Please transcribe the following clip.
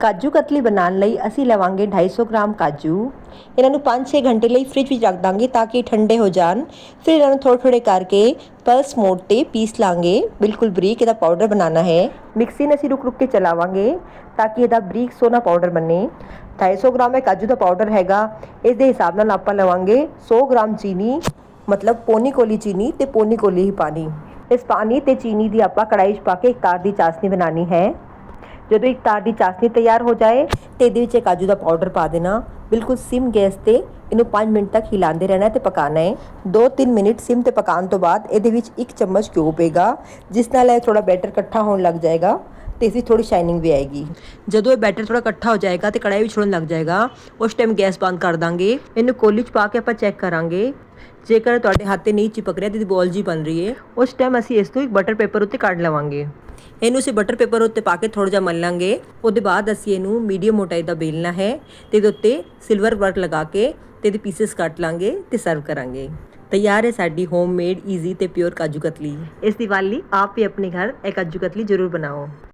ਕਾਜੂ ਕਤਲੀ ਬਣਾਉਣ ਲਈ ਅਸੀਂ ਲਵਾਂਗੇ 250 ਗ੍ਰਾਮ ਕਾਜੂ। ਇਹਨਾਂ ਨੂੰ 5-6 ਘੰਟੇ ਲਈ ਫ੍ਰਿਜ ਵਿੱਚ ਰੱਖ ਦਾਂਗੇ ਤਾਂ ਕਿ ਠੰਡੇ ਹੋ ਜਾਣ। ਫਿਰ ਇਹਨਾਂ ਨੂੰ ਥੋੜ੍ਹੇ ਥੋੜ੍ਹੇ ਕਰਕੇ ਪਲਸ ਮੋਡ ਤੇ ਪੀਸ ਲਾਂਗੇ। ਬਿਲਕੁਲ ਬਰੀਕ ਇਹਦਾ ਪਾਊਡਰ ਬਣਾਉਣਾ ਹੈ। ਮਿਕਸੀ ਨੂੰ ਅਸੀਂ ਰੁਕ ਰੁਕ ਕੇ ਚਲਾਵਾਂਗੇ ਤਾਂ ਕਿ ਇਹਦਾ ਬਰੀਕ ਸੋਨਾ ਪਾਊਡਰ ਬਣੇ। 250 ਗ੍ਰਾਮ ਇਹ ਕਾਜੂ ਦਾ ਪਾਊਡਰ ਹੈਗਾ। ਇਸ ਦੇ ਹਿਸਾਬ ਨਾਲ ਆਪਾਂ ਲਵਾਂਗੇ 100 ਗ੍ਰਾਮ ਚੀਨੀ, ਮਤਲਬ ਪੋਨੀ ਕੋਲੀ ਚੀਨੀ ਤੇ ਪੋਨੀ ਕੋਲੀ ਹੀ ਪਾਣੀ। ਇਸ ਪਾਣੀ ਤੇ ਚੀਨੀ ਦੀ ਆਪਾਂ ਕੜਾਈ 'ਚ ਪਾ ਕੇ ਇੱਕ ਤਾਰ ਦੀ ਚਾਸ਼ਨੀ ਬਣਾਉਣੀ ਹੈ। ਜਦੋਂ ਇੱਕ ਤਾਰ ਦੀ ਚਾਸ਼ਨੀ ਤਿਆਰ ਹੋ ਜਾਏ ਤੇ ਇਹਦੇ ਵਿੱਚ ਇਹ ਕਾਜੂ ਦਾ ਪਾਊਡਰ ਪਾ ਦੇਣਾ। ਬਿਲਕੁਲ ਸਿਮ ਗੈਸ ਤੇ ਇਹਨੂੰ 5 ਮਿੰਟ ਤੱਕ ਹਿਲਾਉਂਦੇ ਰਹਿਣਾ ਤੇ ਪਕਾਣਾ ਹੈ। 2-3 ਮਿੰਟ ਸਿਮ ਤੇ ਪਕਾਉਣ ਤੋਂ ਬਾਅਦ ਇਹਦੇ ਵਿੱਚ ਇੱਕ ਚਮਚ ਘਿਓ ਪਏਗਾ, ਜਿਸ ਨਾਲ ਇਹ ਥੋੜਾ ਬੈਟਰ ਇਕੱਠਾ ਹੋਣ ਲੱਗ ਜਾਏਗਾ ਤੇ ਇਸਦੀ ਥੋੜੀ ਸ਼ਾਈਨਿੰਗ ਵੀ ਆਏਗੀ। ਜਦੋਂ ਇਹ ਬੈਟਰ ਥੋੜਾ ਇਕੱਠਾ ਹੋ ਜਾਏਗਾ ਤੇ ਕੜਾਈ ਵਿੱਚ ਛੋੜਨ ਲੱਗ ਜਾਏਗਾ, ਉਸ ਟਾਈਮ ਗੈਸ ਬੰਦ ਕਰ ਦਾਂਗੇ। ਇਹਨੂੰ ਕੋਲੀ 'ਚ ਪਾ ਕੇ ਆਪਾਂ ਚੈੱਕ ਕਰਾਂਗੇ। ਜੇਕਰ ਤੁਹਾਡੇ ਹੱਥ ਤੇ ਨਹੀਂ ਚਿਪਕ ਰਿਹਾ ਤੇ ਬੋਲ ਜੀ ਬਣ ਰਹੀ ਹੈ, ਉਸ ਟਾਈਮ ਅਸੀਂ ਇਸ ਤੋਂ ਇੱਕ ਬਟਰ ਪੇਪਰ ਉੱਤੇ ਕੱਢ ਲਵਾਂਗੇ। ਇਹਨੂੰ ਅਸੀਂ ਬਟਰ ਪੇਪਰ ਉੱਤੇ ਪਾ ਕੇ ਥੋੜਾ ਜਿਹਾ ਮਲ ਲਾਂਗੇ ਉਹਦੇ ਬਾਅਦ ਅਸੀਂ ਇਹਨੂੰ ਮੀਡੀਅਮ ਮੋਟਾਈ ਦਾ ਬੇਲਣਾ ਹੈ ਤੇ ਇਹਦੇ ਉੱਤੇ ਸਿਲਵਰ ਵਰਕ ਲਗਾ ਕੇ ਤੇ ਇਹਦੇ ਪੀਸਸ ਕੱਟ ਲਾਂਗੇ ਤੇ ਸਰਵ ਕਰਾਂਗੇ। ਤਿਆਰ ਹੈ ਸਾਡੀ ਹੋਮਮੇਡ ਈਜ਼ੀ ਤੇ ਪਿਓਰ ਕਾਜੂ ਕਤਲੀ। ਇਸ ਦੀਵਾਲੀ ਆਪ ਵੀ ਆਪਣੇ ਘਰ ਇਹ ਕਾਜੂ ਕਤਲੀ ਜ਼ਰੂਰ ਬਣਾਓ।